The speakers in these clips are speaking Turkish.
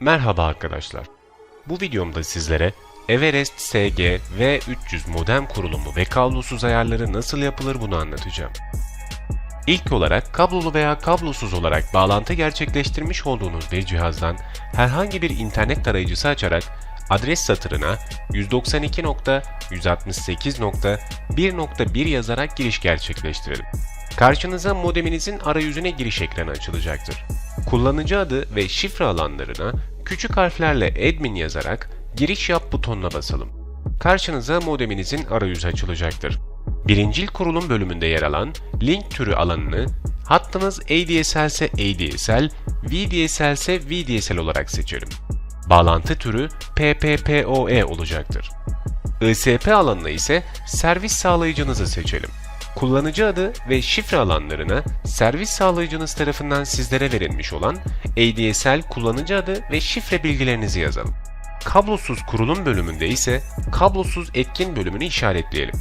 Merhaba arkadaşlar. Bu videomda sizlere Everest SG V300 modem kurulumu ve kablosuz ayarları nasıl yapılır bunu anlatacağım. İlk olarak kablolu veya kablosuz olarak bağlantı gerçekleştirmiş olduğunuz bir cihazdan herhangi bir internet tarayıcısı açarak adres satırına 192.168.1.1 yazarak giriş gerçekleştirelim. Karşınıza modeminizin arayüzüne giriş ekranı açılacaktır. Kullanıcı adı ve şifre alanlarına küçük harflerle admin yazarak giriş yap butonuna basalım. Karşınıza modeminizin arayüzü açılacaktır. Birincil kurulum bölümünde yer alan link türü alanını hattınız ADSL ise ADSL, VDSL ise VDSL olarak seçelim. Bağlantı türü PPPoE olacaktır. ISP alanına ise servis sağlayıcınızı seçelim. Kullanıcı adı ve şifre alanlarına servis sağlayıcınız tarafından sizlere verilmiş olan ADSL kullanıcı adı ve şifre bilgilerinizi yazalım. Kablosuz kurulum bölümünde ise kablosuz etkin bölümünü işaretleyelim.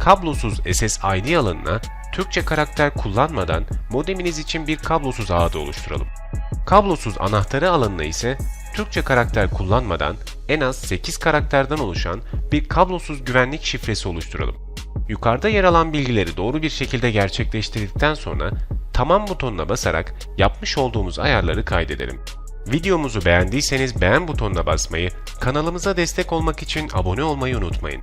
Kablosuz SSID alanına Türkçe karakter kullanmadan modeminiz için bir kablosuz ağda oluşturalım. Kablosuz anahtarı alanına ise Türkçe karakter kullanmadan en az 8 karakterden oluşan bir kablosuz güvenlik şifresi oluşturalım. Yukarıda yer alan bilgileri doğru bir şekilde gerçekleştirdikten sonra tamam butonuna basarak yapmış olduğumuz ayarları kaydedelim. Videomuzu beğendiyseniz beğen butonuna basmayı, kanalımıza destek olmak için abone olmayı unutmayın.